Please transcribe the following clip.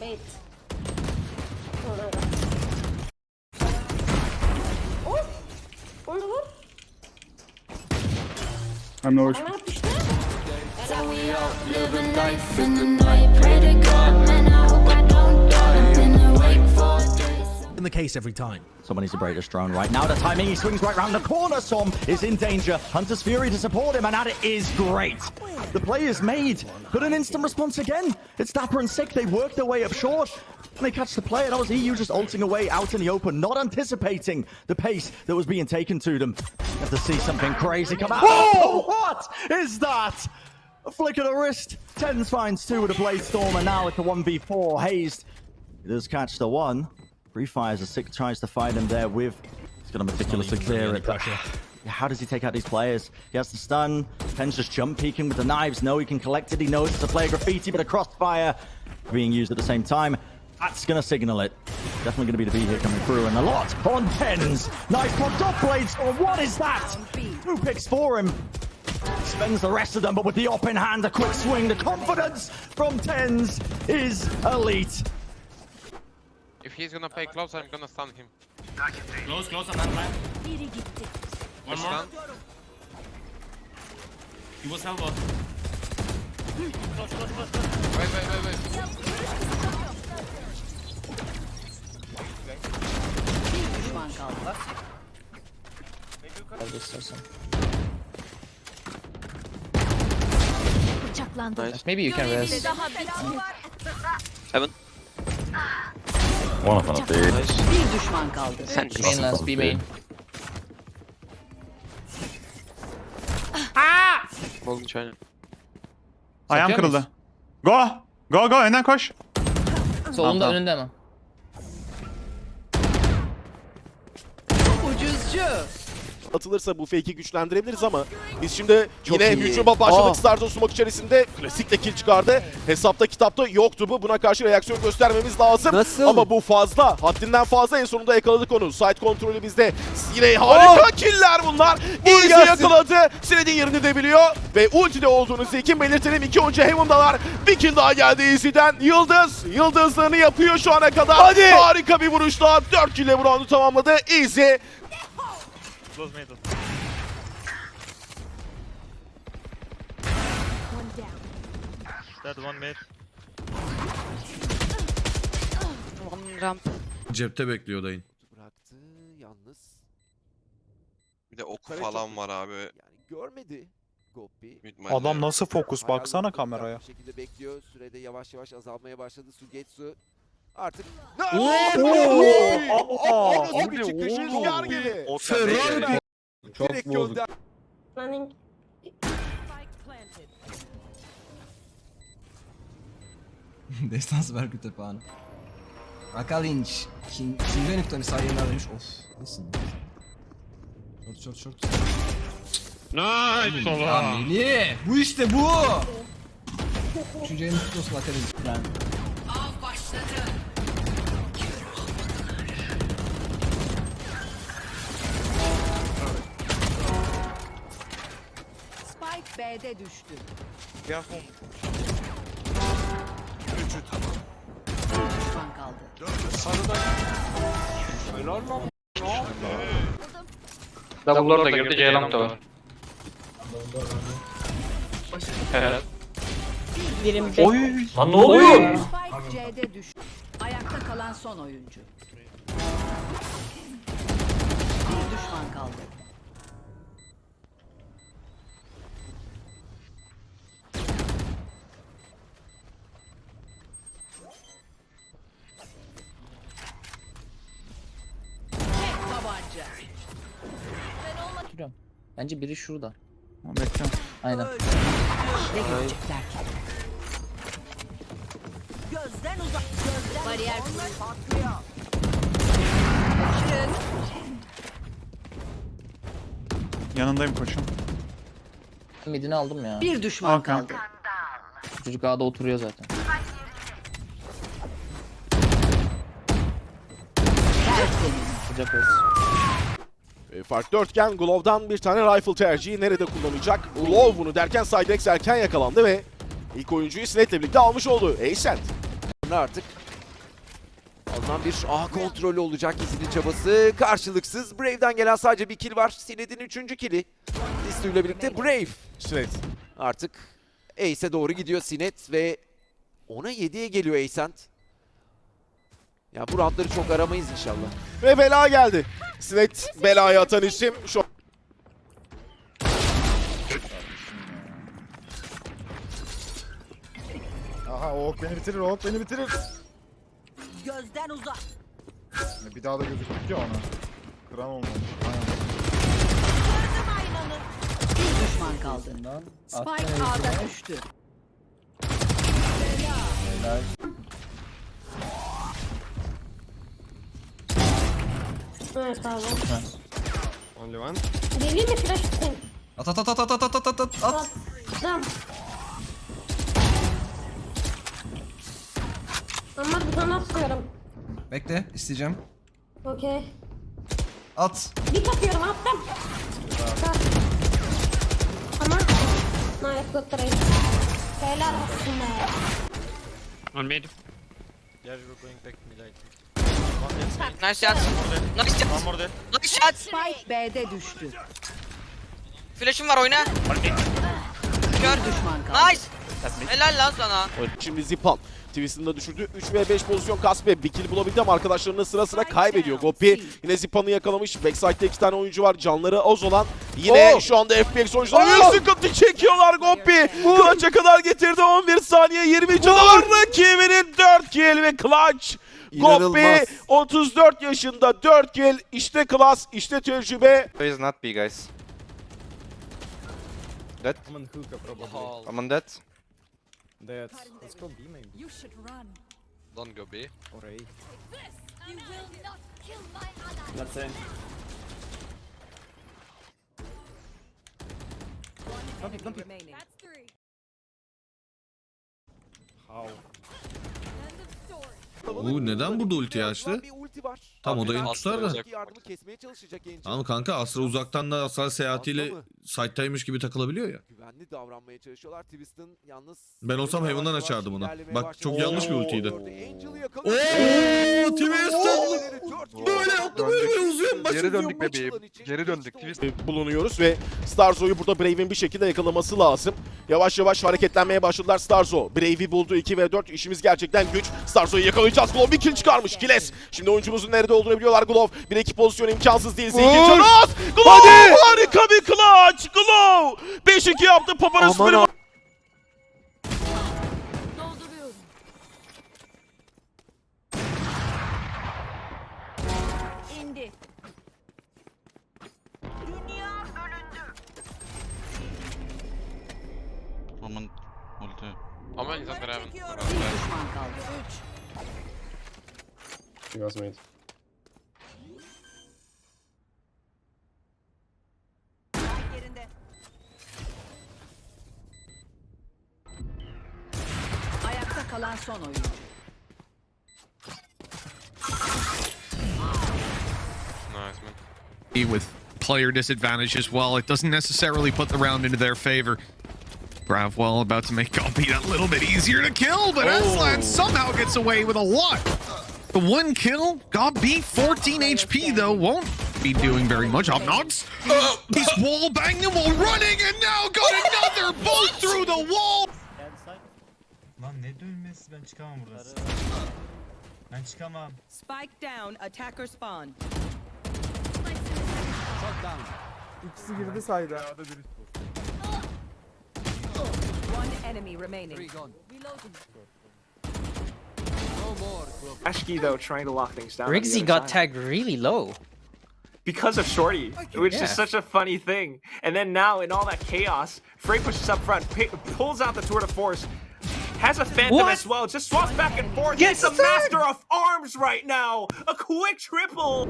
Bait. Orada. Of! Onu vur. I'm no Bana yapıştı. So we out living life in the night. Pray to God, man, the case every time. Someone needs to break this drone right now. The timing, he swings right round the corner. Som is in danger. Hunter's Fury to support him, and that is great. The play is made, but an instant response again. It's Dapper and Sick. They work their way up short. And they catch the play, and that was EU just ulting away out in the open, not anticipating the pace that was being taken to them. You have to see something crazy come out. Oh, what is that? A flick of the wrist. Tens finds two with a Blade Storm, and now it's a 1v4. Hazed he does catch the one. Free fires a sick tries to fight him there with. He's gonna meticulously oh, clear it. Pressure. How does he take out these players? He has the stun. Pen's just jump peeking with the knives. No, he can collect it. He knows it's a player graffiti, but a crossfire being used at the same time. That's gonna signal it. Definitely gonna be the B here coming through, and a lot on tens. Nice blocked off blades. Oh, what is that? Two picks for him. Spends the rest of them, but with the op in hand, a quick swing. The confidence from tens is elite. If he's gonna play close, I'm gonna stun him. Close, close, and then land. One more. Stun. He was elbow. Wait, wait, wait, wait. Maybe you can rest. One of them, B. Bir düşman kaldı. Main last, B main. Golden China. Ayağım Satıyor kırıldı. Go! Go go önden koş. Solunda tamam. önünde ama. Ucuzcu. Atılırsa bu fake'i güçlendirebiliriz ama biz şimdi Çok yine iyi. hücuma başladık. Stardust smoke içerisinde klasikle kill çıkardı. Hesapta kitapta yoktu bu. Buna karşı reaksiyon göstermemiz lazım. Nasıl? Ama bu fazla. Haddinden fazla en sonunda yakaladık onu. Side kontrolü bizde. Yine harika killer bunlar. Gelsin. yakaladı. Sined'in yerini de biliyor. Ve ultide olduğunu Zekin belirtelim. İki oyuncu Heaven'dalar. Bir kill daha geldi Easy'den. Yıldız. Yıldızlığını yapıyor şu ana kadar. Hadi. Harika bir vuruşla 4 kill'le bu roundu tamamladı. Easy Cepte bekliyor dayın. bıraktı yalnız. Bir de oku Kare falan çok- var abi. Yani görmedi Goppi. Mid Adam nasıl fokus baksana kameraya. bir şekilde bekliyor. Sürede yavaş yavaş azalmaya başladı Sugetsu. Artık Oo! Nasıl bir çıkış rüzgar gibi. Ferrari Direkt gönder. Running. Destansı Berkutepano. Rakalinç. Kim, kimden iptani sayılar demiş. Of. Nasıl? Short short short. Nice Ya Melih. Bu işte bu. Üçüncü elini tutuyorsun Rakalinç. Spike B'de düştü. Bir düşman kaldı. Double'lar da girdi, Ceylan da var. Evet. Birim Lan ne oluyor? Spike C'de düştü. Ayakta kalan son oyuncu. Bir düşman kaldı. Duruyorum. Bence biri şurada. Bekliyorum. Aynen. Ne görecekler ki? Gözden uzak. Gözden Bariyer patlıyor. Yanındayım koçum. Midini aldım ya. Bir düşman Hakan. kaldı. Çocuk A'da oturuyor zaten. Tertemiz. Sıcak olsun. E, fark dörtgen Glove'dan bir tane rifle tercihi nerede kullanacak? Glove bunu derken Cydex erken yakalandı ve ilk oyuncuyu Snet'le birlikte almış oldu. Ascent. Artık Ardından bir A kontrolü olacak izini çabası. Karşılıksız. Brave'den gelen sadece bir kill var. Sined'in üçüncü kill'i. Listu ile birlikte Brave. Evet. Artık Ace'e doğru gidiyor Sinet ve ona 7'ye geliyor Ascent. Ya bu roundları çok aramayız inşallah. Ve bela geldi. Sinet belayı atan isim. Şu Aha o ok beni bitirir, o ok beni bitirir. Gözden uzak. Bir daha da gözükmüyor ki ona. Kıran olmamış. Aynen. Bir düşman kaldı. Spike A'da düştü. Evet abi. Only one. Geleyim mi flash tutayım? At at at at at at at at at at. Tamam. Ama bir tane atıyorum. Bekle isteyeceğim. Okey. At. Dik atıyorum attım. Tamam. Ama. Nice good trade. Helal olsun be. On mid. Nice shot. Nice shot. One more there. Nice shot. Spike B'de düştü. Flash'ım var oyna. Kör düşman kaldı. Nice. Helal lan sana. Şimdi Zipan. Twist'ini de düşürdü. 3 ve 5 pozisyon Kaspe. Bir kill bulabildi ama arkadaşlarının sıra sıra kaybediyor. Gopi yine Zipan'ı yakalamış. Backside'de iki tane oyuncu var. Canları az olan. Yine şu anda FPX oyuncuları büyük sıkıntı çekiyorlar Gopi. Clutch'a kadar getirdi. 11 saniye 20 canı var. Rakibinin 4 kill ve Clutch. Gopi 34 yaşında 4 kill. İşte klas, işte tecrübe. Is not B guys. Dead. I'm on dead. You should run. Don't go B. You will not kill my ally. Remaining. That's three. Of Bu neden burada ulti açtı? Tam Abi, odayı Astra tutar da. olacak. Yardımı kesmeye çalışacak Angel. Tamam kanka Astra uzaktan da Astra seyahatiyle Asla mı? Site'taymış gibi takılabiliyor ya. Güvenli davranmaya çalışıyorlar. Twist'in yalnız... Ben olsam Heaven'dan açardım ilerlemeye Bak, çok yanlış bir ultiydi. gördü. Angel'ı yakaladı. Oo, Twisted! Dört Böyle yaptı böyle uzuyor. Maç Geri döndük bebeğim. Geri döndük. Twist. Bulunuyoruz ve Starzo'yu burada Brave'in bir şekilde yakalaması lazım. Yavaş yavaş hareketlenmeye başladılar Starzo. Brave'i buldu 2 ve 4 işimiz gerçekten güç. Starzo'yu yakalayacağız. Glove bir kill çıkarmış. Kiles. Şimdi oyuncumuzun nerede olduğunu biliyorlar Glove. Bir iki pozisyon imkansız değil. Zeki Canaz. Glove harika bir clutch. Clutch Glow. 5-2 yaptı Paparazzi bölüm. Dolduruyorum. İndi. Dünya bölündü. Aman ulti. Ama insan beraber. Bir düşman kaldı. Üç. He was mid. Son oyuncu. Nice man. With player disadvantage as well, it doesn't necessarily put the round into their favor. Gravwell about to make Gopi that little bit easier to kill, but oh. Aslan somehow gets away with a lot. The one kill, Gopi 14 HP though, won't be doing very much. Up Obnox, he's wall banging while running, and now got another bolt through the wall. Lan ne dönmesi ben çıkamam buradan. Ben çıkamam. Spike down. Attacker spawn. İkisi girdi sayda. One enemy remaining. Reloading. Ashky though trying to lock things down. on the Riggsy other got side. tagged really low. because of Shorty, which Yeah. is such a funny thing. And then now in all that chaos, Frey pushes up front, pi pulls out the tour de force, has a phantom What? as well, just swaps back and forth. Gets He's a master of arms right now. A quick triple.